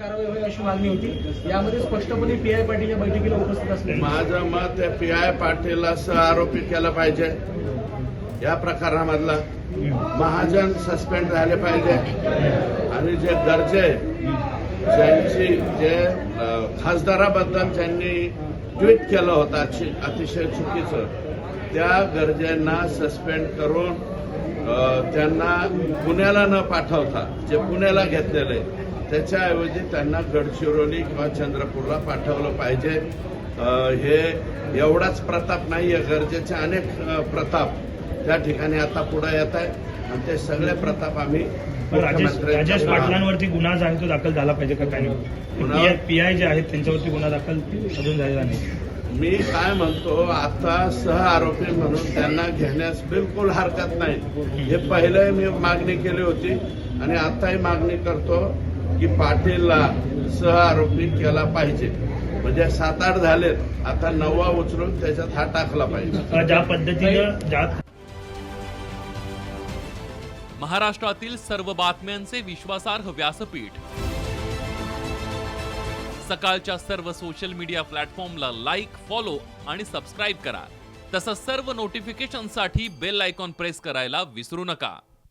कारवाई अशी मागणी होती. यामध्ये स्पष्टपणे पी आय पाटील या बैठकीला उपस्थित असले. माझं मत पी आय पाटील सह आरोपी केलं पाहिजे. या प्रकारामधला महाजन सस्पेंड झाले पाहिजे. आणि जे गरजे ज्यांची जे खासदाराबद्दल ज्यांनी ट्विट केलं होतं अतिशय चुकीचं त्या गरजेंना सस्पेंड करून त्यांना पुण्याला न पाठवता जे पुण्याला घेतलेले त्याच्याऐवजी त्यांना गडचिरोली किंवा चंद्रपूरला पाठवलं पाहिजे. हे एवढाच प्रताप नाहीये गरजेचे अनेक प्रताप त्या ठिकाणी आता पुढे येत आहे आणि ते सगळे प्रताप आम्ही राजेश पाटलांवरती गुन्हा जो आहे तो दाखल झाला पाहिजे का काही गुन्हा- पीआय जे आहेत त्यांच्यावरती गुन्हा दाखल अजून झालेला नाही. मी काय म्हणतो आता सह आरोपी म्हणून त्यांना घेण्यास बिलकुल हरकत नाही. हे पहिले मी मागणी केली होती आणि आताही मागणी करतो. की पाटीलला सह आरोपी केला पाहिजे. म्हणजे सात आठ झालेत आता नववा उचलून त्याच्यात हा टाकला पाहिजे. ज्या पद्धतीनं महाराष्ट्रातील सर्व बातम्यांचे विश्वासार्ह व्यासपीठ. सकाळच्या सर्व सोशल मीडिया प्लॅटफॉर्मला लाईक फॉलो आणि सबस्क्राईब करा. तसंच सर्व नोटिफिकेशनसाठी बेल आयकॉन प्रेस करायला विसरू नका.